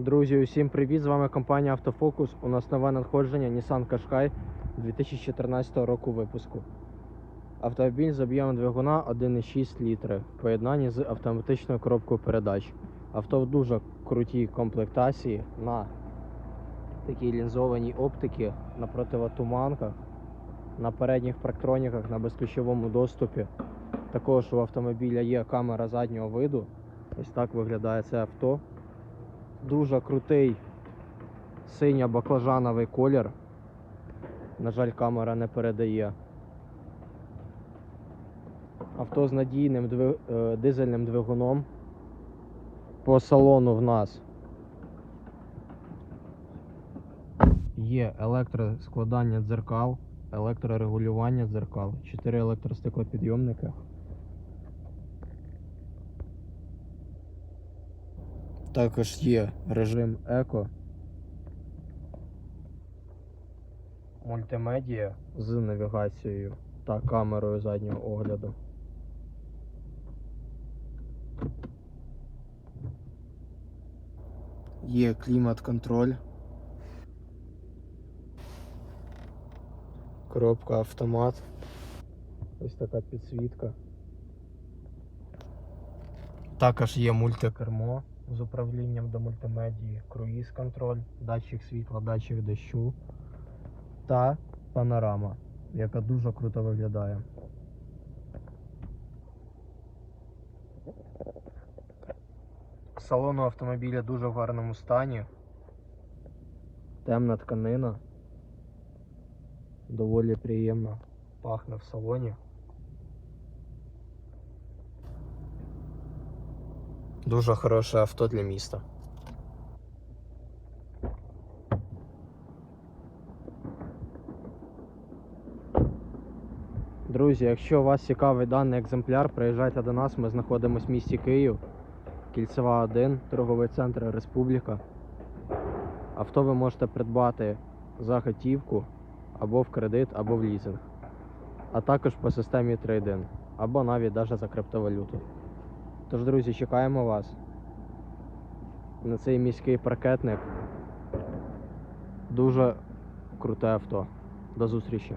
Друзі, усім привіт! З вами компанія Автофокус. У нас нове надходження Nissan Qashqai 2014 року випуску. Автомобіль з об'ємом двигуна 1,6 літри в поєднанні з автоматичною коробкою передач. Авто в дуже крутій комплектації на такій лінзованій оптиці, на противотуманках, на передніх парктроніках, на безключовому доступі. Також у автомобіля є камера заднього виду. Ось так виглядає це авто. Дуже крутий синьо-баклажановий колір. На жаль, камера не передає. Авто з надійним дви- е, дизельним двигуном. По салону в нас є електроскладання дзеркал, електрорегулювання дзеркал, 4 електростеклопідйомники. Також є режим еко. Мультимедіа з навігацією та камерою заднього огляду. Є клімат-контроль. Коробка автомат. Ось така підсвітка. Також є мультикермо з управлінням до мультимедії, круїз контроль, датчик світла, датчик дощу та панорама, яка дуже круто виглядає. Салон у автомобіля дуже в гарному стані. Темна тканина. Доволі приємно пахне в салоні. Дуже хороше авто для міста. Друзі, якщо вас цікавий даний екземпляр, приїжджайте до нас. Ми знаходимося в місті Київ, Кільцева 1, торговий центр Республіка. Авто ви можете придбати за готівку або в кредит, або в лізинг. А також по системі трейдин, або навіть за криптовалюту. Тож, друзі, чекаємо вас на цей міський паркетник. Дуже круте авто. До зустрічі!